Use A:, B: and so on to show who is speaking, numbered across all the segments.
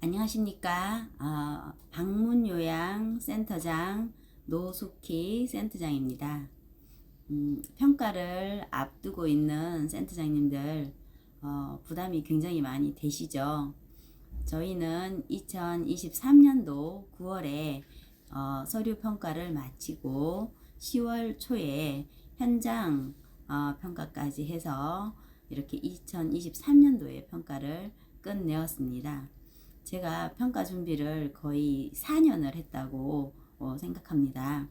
A: 안녕하십니까. 어, 방문요양센터장 노숙희 센터장입니다. 음, 평가를 앞두고 있는 센터장님들 어, 부담이 굉장히 많이 되시죠. 저희는 2023년도 9월에 어, 서류 평가를 마치고 10월 초에 현장 어, 평가까지 해서 이렇게 2023년도에 평가를 끝내었습니다. 제가 평가 준비를 거의 4년을 했다고 어, 생각합니다.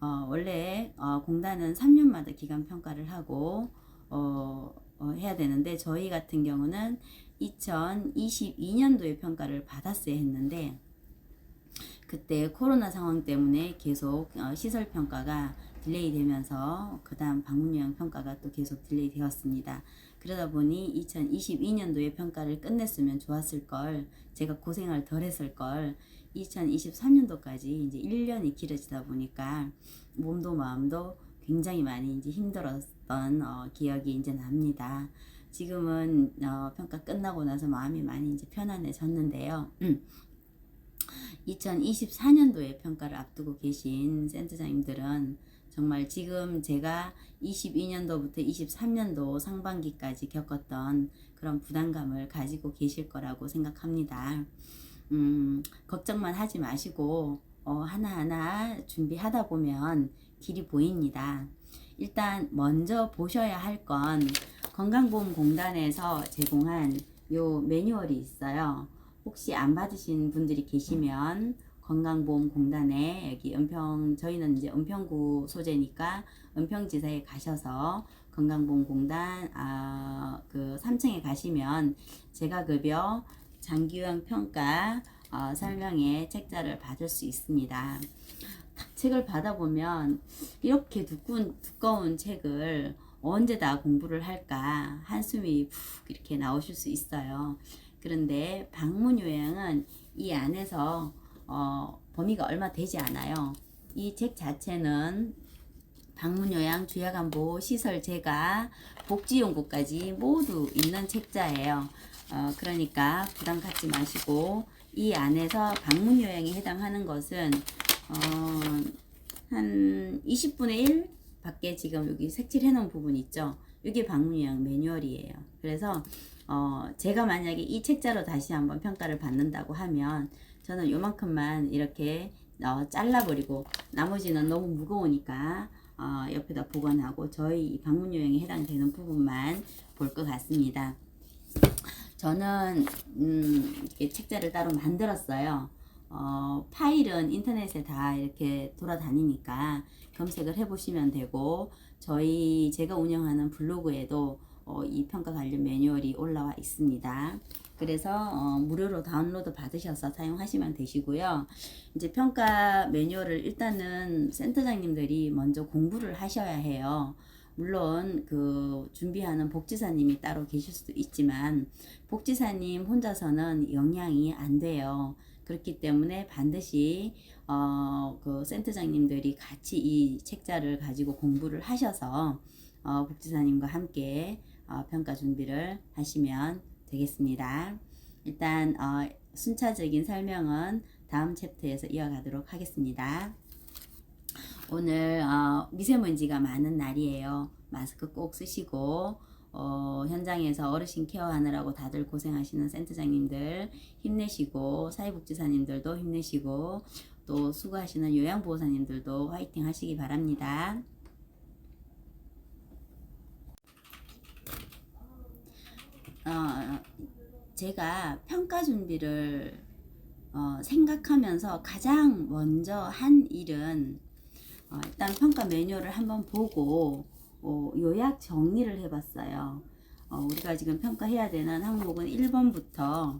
A: 어, 원래 어, 공단은 3년마다 기간 평가를 하고 어, 어, 해야 되는데 저희 같은 경우는 2022년도에 평가를 받았어야 했는데 그때 코로나 상황 때문에 계속 어, 시설 평가가 딜레이 되면서 그 다음 방문 요양 평가가 또 계속 딜레이 되었습니다. 그러다 보니 2022년도에 평가를 끝냈으면 좋았을 걸 제가 고생을 덜 했을 걸 2023년도까지 이제 1년이 길어지다 보니까 몸도 마음도 굉장히 많이 이제 힘들었던 어, 기억이 이제 납니다. 지금은 어, 평가 끝나고 나서 마음이 많이 이제 편안해졌는데요. 음. 2024년도에 평가를 앞두고 계신 센터장님들은 정말 지금 제가 22년도부터 23년도 상반기까지 겪었던 그런 부담감을 가지고 계실 거라고 생각합니다. 음, 걱정만 하지 마시고 어, 하나하나 준비하다 보면 길이 보입니다. 일단 먼저 보셔야 할 건 건강보험공단에서 제공한 요 매뉴얼이 있어요. 혹시 안 받으신 분들이 계시면 건강보험공단에 여기 은평 저희는 이제 은평구 소재니까 은평지사에 가셔서 건강보험공단 아, 그 3층에 가시면 제가 급여 장기요양 평가 어, 설명에 책자를 받을 수 있습니다. 책을 받아보면 이렇게 두꺼운, 두꺼운 책을 언제 다 공부를 할까 한숨이 푹 이렇게 나오실 수 있어요. 그런데 방문 요양은 이 안에서 어, 범위가 얼마 되지 않아요. 이 책 자체는 방문 요양 주야간보 시설 제가 복지용구까지 모두 있는 책자예요. 어, 그러니까 부담 갖지 마시고 이 안에서 방문 요양에 해당하는 것은 어, 한 20분의 1 밖에 지금 여기 색칠해 놓은 부분 있죠. 이게 방문 요양 매뉴얼이에요. 그래서 어, 제가 만약에 이 책자로 다시 한번 평가를 받는다고 하면 저는 요만큼만 이렇게 어, 잘라버리고 나머지는 너무 무거우니까 어, 옆에다 보관하고 저희 방문 요양에 해당되는 부분만 볼 것 같습니다. 저는 음, 책자를 따로 만들었어요. 어, 파일은 인터넷에 다 이렇게 돌아다니니까 검색을 해보시면 되고 저희 제가 운영하는 블로그에도 어, 이 평가 관련 매뉴얼이 올라와 있습니다. 그래서 어, 무료로 다운로드 받으셔서 사용하시면 되시고요. 이제 평가 매뉴얼을 일단은 센터장님들이 먼저 공부를 하셔야 해요. 물론 그 준비하는 복지사님이 따로 계실 수도 있지만 복지사님 혼자서는 영향이 안 돼요. 그렇기 때문에 반드시 어, 그 센터장님들이 같이 이 책자를 가지고 공부를 하셔서 어, 복지사님과 함께 어, 평가 준비를 하시면 되겠습니다. 일단 어, 순차적인 설명은 다음 챕터에서 이어가도록 하겠습니다. 오늘 어, 미세먼지가 많은 날이에요. 마스크 꼭 쓰시고 어, 현장에서 어르신 케어하느라고 다들 고생하시는 센터장님들 힘내시고 사회복지사님들도 힘내시고 또 수고하시는 요양보호사님들도 화이팅 하시기 바랍니다. 어, 제가 평가 준비를 어, 생각하면서 가장 먼저 한 일은 어, 일단 평가 매뉴얼을 한번 보고 어, 요약 정리를 해봤어요. 어, 우리가 지금 평가해야 되는 항목은 1번부터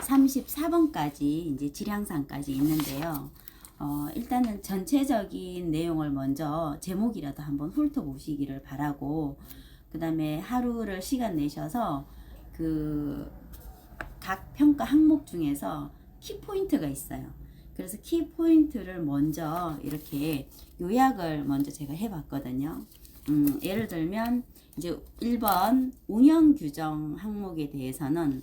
A: 34번까지 이제 질량상까지 있는데요. 어, 일단은 전체적인 내용을 먼저 제목이라도 한번 훑어보시기를 바라고 그 다음에 하루를 시간 내셔서 그 각 평가 항목 중에서 키포인트가 있어요. 그래서 키포인트를 먼저 이렇게 요약을 먼저 제가 해봤거든요. 음, 예를 들면 이제 1번 운영 규정 항목에 대해서는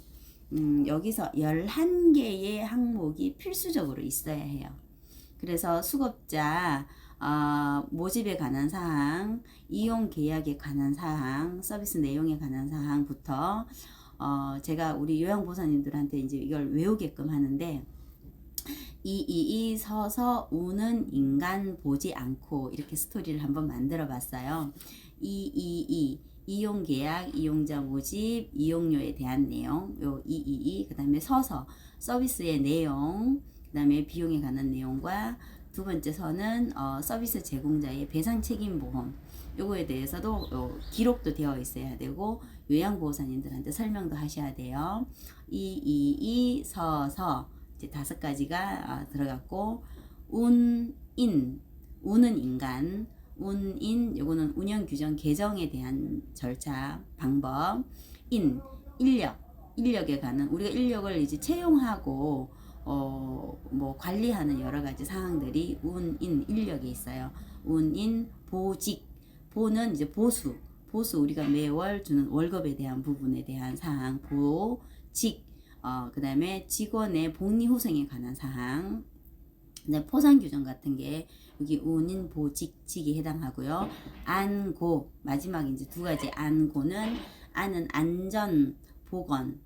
A: 음, 여기서 11개의 항목이 필수적으로 있어야 해요. 그래서 수급자 어, 모집에 관한 사항, 이용 계약에 관한 사항, 서비스 내용에 관한 사항부터 어, 제가 우리 요양보사님들한테 이제 이걸 외우게끔 하는데 이이이 서서 우는 인간 보지 않고 이렇게 스토리를 한번 만들어 봤어요. 이이이 이용 계약, 이용자 모집, 이용료에 대한 내용, 요 이이이 그다음에 서서 서비스의 내용, 그다음에 비용에 관한 내용과 두 번째 선은 어, 서비스 제공자의 배상 책임 보험. 요거에 대해서도 요 기록도 되어 있어야 되고 요양보호사님들한테 설명도 하셔야 돼요. 이이이 서서 이제 다섯 가지가 어, 들어갔고 운인. 운은 인간 운인 요거는 운영 규정 개정에 대한 절차 방법. 인 인력. 인력에 관한 우리가 인력을 이제 채용하고 어 뭐 관리하는 여러 가지 사항들이 운인 인력에 있어요. 운인 보직. 보는 이제 보수. 보수 우리가 매월 주는 월급에 대한 부분에 대한 사항. 보직. 어, 그 다음에 직원의 복리 후생에 관한 사항, 네, 포상 규정 같은 게 여기 운인 보직직에 해당하고요. 안고. 마지막 이제 두 가지 안고는 안은 안전 보건,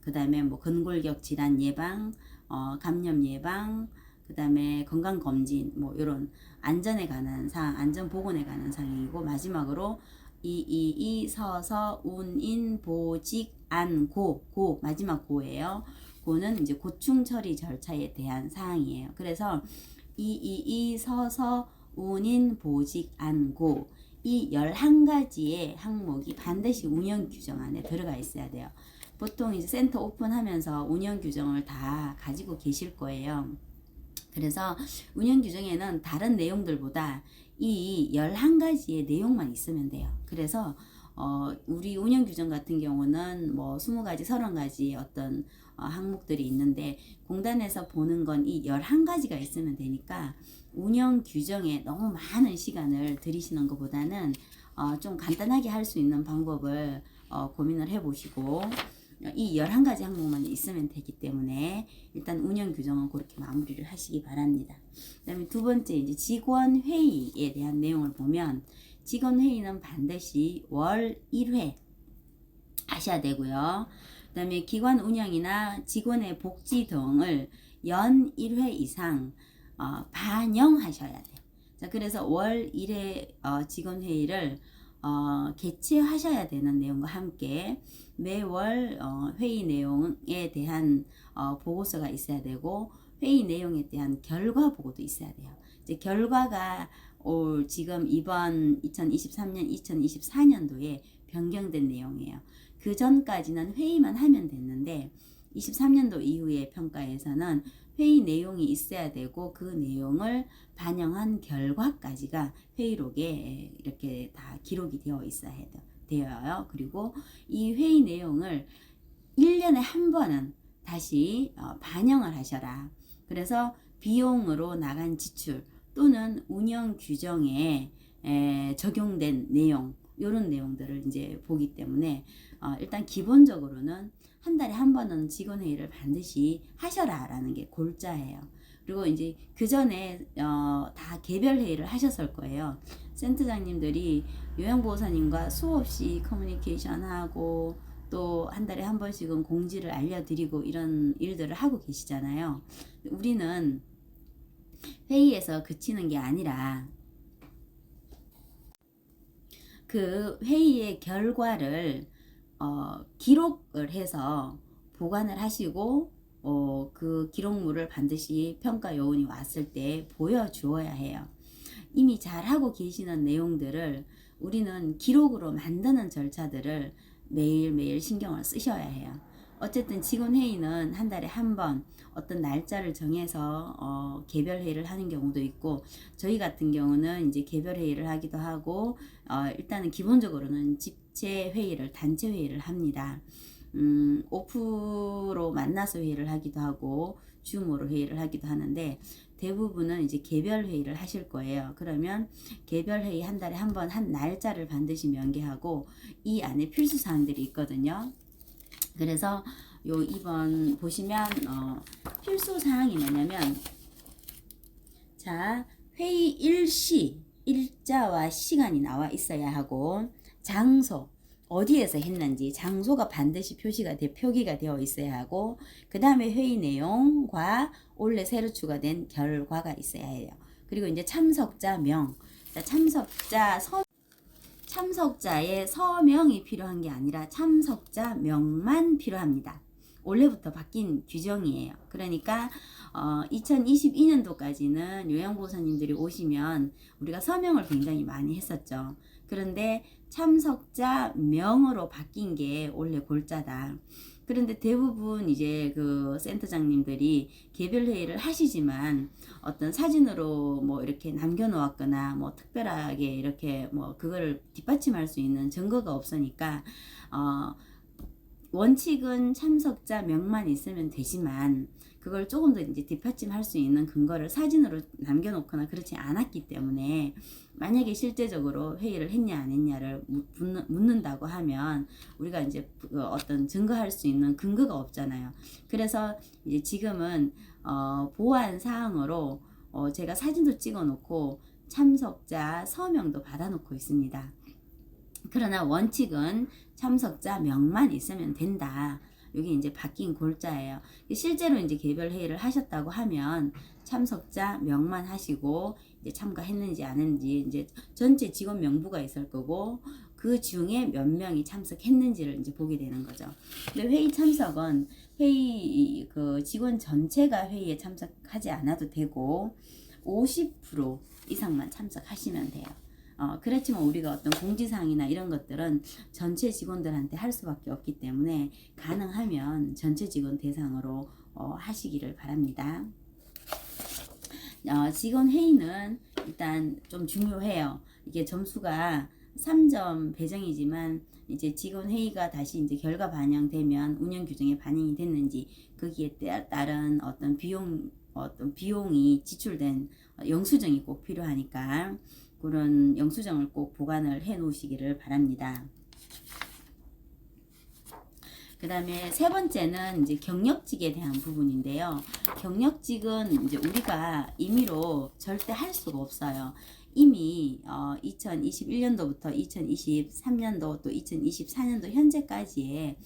A: 그 다음에 뭐 근골격 질환 예방, 어, 감염 예방, 그 다음에 건강 검진 뭐 이런 안전에 관한 사항, 안전 보건에 관한 사항이고 마지막으로 이 이 이 서 서 운 인 보직 안 고 고 마지막 고예요. 고는 이제 고충 처리 절차에 대한 사항이에요. 그래서 이 이 이 서 서 운인 보직 안 고 이 11가지의 항목이 반드시 운영 규정 안에 들어가 있어야 돼요. 보통 이제 센터 오픈하면서 운영 규정을 다 가지고 계실 거예요. 그래서 운영 규정에는 다른 내용들보다 이 11가지의 내용만 있으면 돼요. 그래서 어, 우리 운영 규정 같은 경우는 뭐 20가지, 30가지 어떤 어, 항목들이 있는데 공단에서 보는 건 이 11가지가 있으면 되니까 운영 규정에 너무 많은 시간을 들이시는 것보다는 어, 좀 간단하게 할 수 있는 방법을 어, 고민을 해보시고 이 11가지 항목만 있으면 되기 때문에 일단 운영 규정은 그렇게 마무리를 하시기 바랍니다. 그 다음에 두 번째 이제 직원 회의에 대한 내용을 보면 직원 회의는 반드시 월 1회 하셔야 되고요. 그 다음에 기관 운영이나 직원의 복지 등을 연 1회 이상 어, 반영하셔야 돼요. 자, 그래서 월 1회 어, 직원 회의를 어, 개최하셔야 되는 내용과 함께 매월 어, 회의 내용에 대한 어, 보고서가 있어야 되고 회의 내용에 대한 결과 보고도 있어야 돼요. 이제 결과가 올 지금 이번 2023년 2024년도에 변경된 내용이에요. 그 전까지는 회의만 하면 됐는데 23년도 이후의 평가에서는 회의 내용이 있어야 되고 그 내용을 반영한 결과까지가 회의록에 이렇게 다 기록이 되어 있어야 되어요. 그리고 이 회의 내용을 1년에 한 번은 다시 어, 반영을 하셔라. 그래서 비용으로 나간 지출 또는 운영 규정에 적용된 내용 이런 내용들을 이제 보기 때문에 어, 일단 기본적으로는 한 달에 한 번은 직원 회의를 반드시 하셔라 라는 게 골자예요. 그리고 이제 그 전에 어, 다 개별 회의를 하셨을 거예요. 센터장님들이 요양보호사님과 수없이 커뮤니케이션하고 또 한 달에 한 번씩은 공지를 알려드리고 이런 일들을 하고 계시잖아요. 우리는 회의에서 그치는 게 아니라 그 회의의 결과를 어, 기록을 해서 보관을 하시고 어, 그 기록물을 반드시 평가 요원이 왔을 때 보여주어야 해요. 이미 잘하고 계시는 내용들을 우리는 기록으로 만드는 절차들을 매일매일 신경을 쓰셔야 해요. 어쨌든 직원 회의는 한 달에 한 번 어떤 날짜를 정해서 어, 개별 회의를 하는 경우도 있고 저희 같은 경우는 이제 개별 회의를 하기도 하고 어, 일단은 기본적으로는 집 체 회의를 단체 회의를 합니다. 음, 오프로 만나서 회의를 하기도 하고 줌으로 회의를 하기도 하는데 대부분은 이제 개별 회의를 하실 거예요. 그러면 개별 회의 한 달에 한 번한 날짜를 반드시 명기하고 이 안에 필수 사항들이 있거든요. 그래서 요 2번 보시면 어, 필수 사항이 뭐냐면 자 회의 일시 일자와 시간이 나와 있어야 하고 장소 어디에서 했는지 장소가 반드시 표시가 돼 표기가 되어 있어야 하고 그 다음에 회의 내용과 올해 새로 추가된 결과가 있어야 해요. 그리고 이제 참석자 명, 자, 참석자 서 참석자의 서명이 필요한 게 아니라 참석자 명만 필요합니다. 올해부터 바뀐 규정이에요. 그러니까 어, 2022년도까지는 요양보호사님들이 오시면 우리가 서명을 굉장히 많이 했었죠. 그런데 참석자 명으로 바뀐 게 원래 골자다. 그런데 대부분 이제 그 센터장님들이 개별 회의를 하시지만 어떤 사진으로 뭐 이렇게 남겨 놓았거나 뭐 특별하게 이렇게 뭐 그거를 뒷받침할 수 있는 증거가 없으니까 어 원칙은 참석자 명만 있으면 되지만 그걸 조금 더 이제 뒷받침할 수 있는 근거를 사진으로 남겨놓거나 그렇지 않았기 때문에 만약에 실제적으로 회의를 했냐 안 했냐를 묻는, 묻는다고 하면 우리가 이제 그 어떤 증거할 수 있는 근거가 없잖아요. 그래서 이제 지금은 어, 보안 사항으로 어, 제가 사진도 찍어놓고 참석자 서명도 받아놓고 있습니다. 그러나 원칙은 참석자 명만 있으면 된다. 이게 이제 바뀐 골자예요. 실제로 이제 개별 회의를 하셨다고 하면 참석자 명만 하시고 이제 참가했는지 안 했는지 이제 전체 직원 명부가 있을 거고 그 중에 몇 명이 참석했는지를 이제 보게 되는 거죠. 근데 회의 참석은 회의 그 직원 전체가 회의에 참석하지 않아도 되고 50% 이상만 참석하시면 돼요. 어, 그렇지만 우리가 어떤 공지사항이나 이런 것들은 전체 직원들한테 할 수밖에 없기 때문에 가능하면 전체 직원 대상으로 어, 하시기를 바랍니다. 어, 직원 회의는 일단 좀 중요해요. 이게 점수가 3점 배정이지만 이제 직원 회의가 다시 이제 결과 반영되면 운영 규정에 반영이 됐는지 거기에 따른 어떤 비용 어떤 비용이 지출된 영수증이 꼭 필요하니까 그런 영수증을 꼭 보관을 해 놓으시기를 바랍니다. 그 다음에 세 번째는 이제 경력직에 대한 부분인데요. 경력직은 이제 우리가 임의로 절대 할 수가 없어요. 이미 어 2021년도부터 2023년도 또 2024년도 현재까지의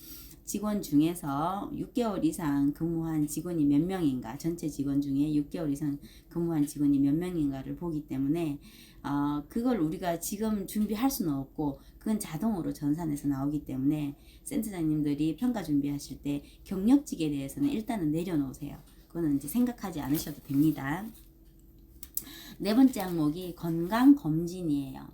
A: 직원 중에서 6개월 이상 근무한 직원이 몇 명인가 전체 직원 중에 6개월 이상 근무한 직원이 몇 명인가를 보기 때문에 어, 그걸 우리가 지금 준비할 수는 없고 그건 자동으로 전산에서 나오기 때문에 센터장님들이 평가 준비하실 때 경력직에 대해서는 일단은 내려놓으세요. 그거는 이제 생각하지 않으셔도 됩니다. 네 번째 항목이 건강 검진이에요.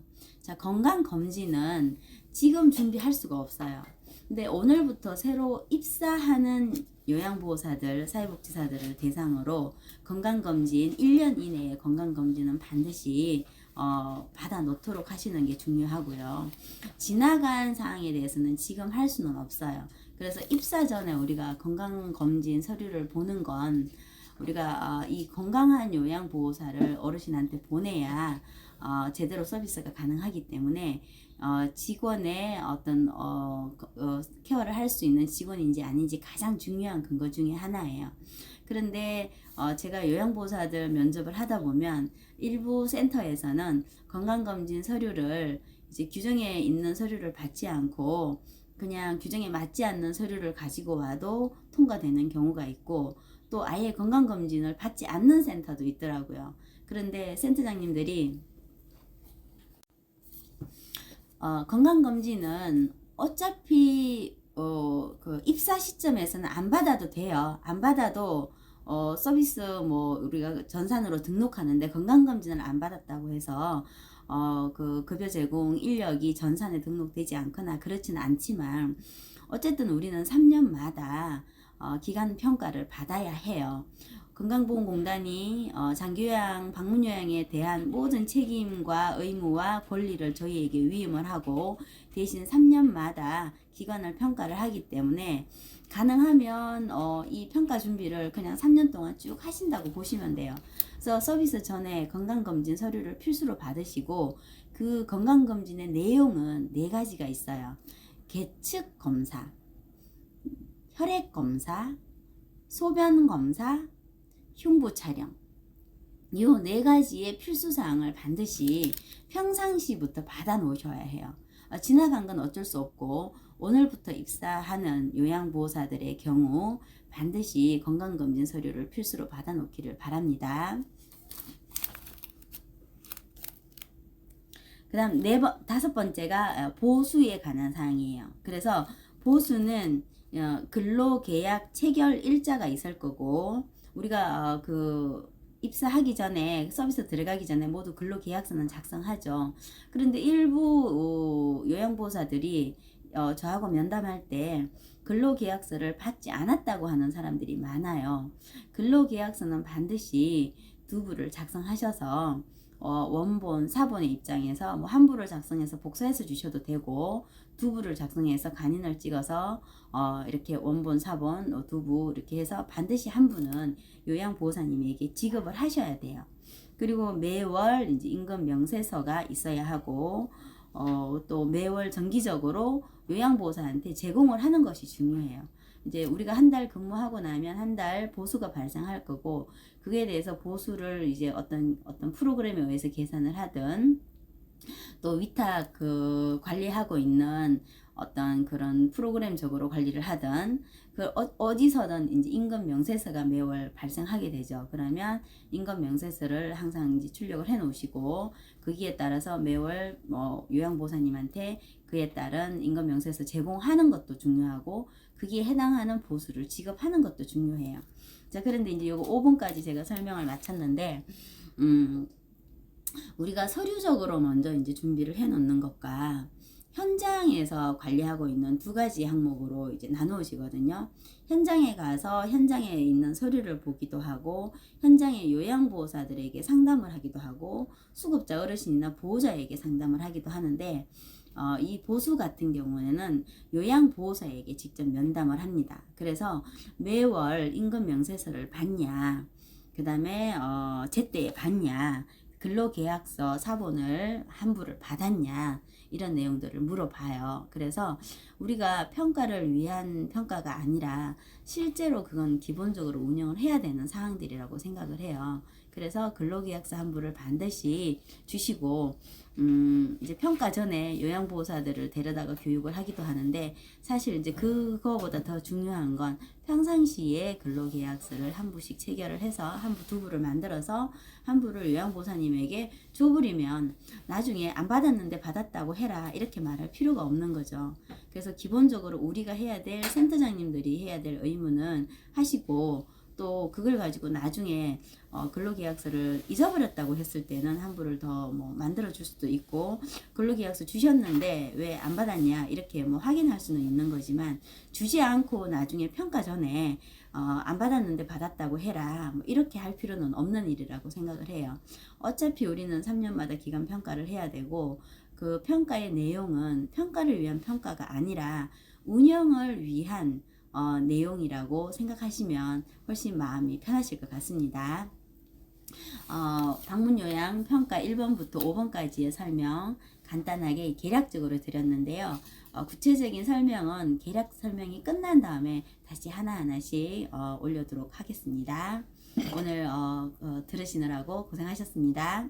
A: 자, 건강 검진은 지금 준비할 수가 없어요. 근데 오늘부터 새로 입사하는 요양보호사들, 사회복지사들을 대상으로 건강검진 1년 이내에 건강검진은 반드시 어, 받아 놓도록 하시는 게 중요하고요. 지나간 사항에 대해서는 지금 할 수는 없어요. 그래서 입사 전에 우리가 건강검진 서류를 보는 건 우리가 어, 이 건강한 요양보호사를 어르신한테 보내야 어, 제대로 서비스가 가능하기 때문에 어, 직원의 어떤 어, 어, 케어를 할 수 있는 직원인지 아닌지 가장 중요한 근거 중에 하나예요. 그런데 어, 제가 요양보호사들 면접을 하다 보면 일부 센터에서는 건강검진 서류를 이제 규정에 있는 서류를 받지 않고 그냥 규정에 맞지 않는 서류를 가지고 와도 통과되는 경우가 있고 또 아예 건강검진을 받지 않는 센터도 있더라고요. 그런데 센터장님들이 어, 건강검진은 어차피 어, 그 입사 시점에서는 안 받아도 돼요. 안 받아도 어, 서비스 뭐 우리가 전산으로 등록하는데 건강검진을 안 받았다고 해서 어, 그 급여 제공 인력이 전산에 등록되지 않거나 그렇지는 않지만 어쨌든 우리는 3년마다 어, 기간 평가를 받아야 해요. 건강보험공단이 어, 장기요양, 방문요양에 대한 모든 책임과 의무와 권리를 저희에게 위임을 하고 대신 3년마다 기관을 평가를 하기 때문에 가능하면 어, 이 평가 준비를 그냥 3년 동안 쭉 하신다고 보시면 돼요. 그래서 서비스 전에 건강검진 서류를 필수로 받으시고 그 건강검진의 내용은 네 가지가 있어요. 계측 검사, 혈액 검사, 소변 검사, 흉부 촬영. 이 네 가지의 필수 사항을 반드시 평상시부터 받아 놓으셔야 해요. 어, 지나간 건 어쩔 수 없고 오늘부터 입사하는 요양보호사들의 경우 반드시 건강검진 서류를 필수로 받아 놓기를 바랍니다. 그 다음 네 번, 다섯 번째가 어, 보수에 관한 사항이에요. 그래서 보수는 어, 근로계약 체결 일자가 있을 거고 우리가 어, 그 입사하기 전에 서비스 들어가기 전에 모두 근로계약서는 작성하죠. 그런데 일부 어, 요양보호사들이 어, 저하고 면담할 때 근로계약서를 받지 않았다고 하는 사람들이 많아요. 근로계약서는 반드시 두 부를 작성하셔서 어, 원본, 사본의 입장에서 뭐 한 부를 작성해서 복사해서 주셔도 되고 두 부를 작성해서 간인을 찍어서 어, 이렇게 원본, 사본 어, 두부 이렇게 해서 반드시 한 부는 요양보호사님에게 지급을 하셔야 돼요. 그리고 매월 이제 임금 명세서가 있어야 하고 어, 또 매월 정기적으로 요양보호사한테 제공을 하는 것이 중요해요. 이제 우리가 한 달 근무하고 나면 한 달 보수가 발생할 거고 그에 대해서 보수를 이제 어떤 어떤 프로그램에 의해서 계산을 하든 또 위탁 그 관리하고 있는 어떤 그런 프로그램적으로 관리를 하든 그 어, 어디서든 이제 임금 명세서가 매월 발생하게 되죠. 그러면 임금 명세서를 항상 이제 출력을 해 놓으시고 거기에 따라서 매월 뭐 요양보호사님한테 그에 따른 임금 명세서 제공하는 것도 중요하고 그기에 해당하는 보수를 지급하는 것도 중요해요. 자, 그런데 이제 요거 5분까지 제가 설명을 마쳤는데 음 우리가 서류적으로 먼저 이제 준비를 해 놓는 것과 현장에서 관리하고 있는 두 가지 항목으로 이제 나누어지거든요. 현장에 가서 현장에 있는 서류를 보기도 하고, 현장의 요양보호사들에게 상담을 하기도 하고, 수급자 어르신이나 보호자에게 상담을 하기도 하는데, 어, 이 보수 같은 경우에는 요양보호사에게 직접 면담을 합니다. 그래서 매월 임금 명세서를 받냐, 그 다음에 어, 제때에 받냐, 근로계약서 사본을 한부를 받았냐 이런 내용들을 물어봐요. 그래서 우리가 평가를 위한 평가가 아니라 실제로 그건 기본적으로 운영을 해야 되는 사항들이라고 생각을 해요. 그래서 근로계약서 한부를 반드시 주시고 음, 이제 평가 전에 요양보호사들을 데려다가 교육을 하기도 하는데 사실 이제 그거보다 더 중요한 건 평상시에 근로계약서를 한 부씩 체결을 해서 한 부, 두 부를 만들어서 한 부를 요양보호사님에게 줘버리면 나중에 안 받았는데 받았다고 해라 이렇게 말할 필요가 없는 거죠. 그래서 기본적으로 우리가 해야 될 센터장님들이 해야 될 의무는 하시고 또 그걸 가지고 나중에 어, 근로계약서를 잊어버렸다고 했을 때는 한부를 더뭐 만들어 줄 수도 있고 근로계약서 주셨는데 왜 안 받았냐 이렇게 뭐 확인할 수는 있는 거지만 주지 않고 나중에 평가 전에 어, 안 받았는데 받았다고 해라 뭐 이렇게 할 필요는 없는 일이라고 생각을 해요. 어차피 우리는 3년마다 기간 평가를 해야 되고 그 평가의 내용은 평가를 위한 평가가 아니라 운영을 위한 어, 내용이라고 생각하시면 훨씬 마음이 편하실 것 같습니다. 어, 방문 요양 평가 1번부터 5번까지의 설명 간단하게 계략적으로 드렸는데요. 어, 구체적인 설명은 계략 설명이 끝난 다음에 다시 하나하나씩 어, 올려도록 하겠습니다. 오늘 어, 어, 들으시느라고 고생하셨습니다.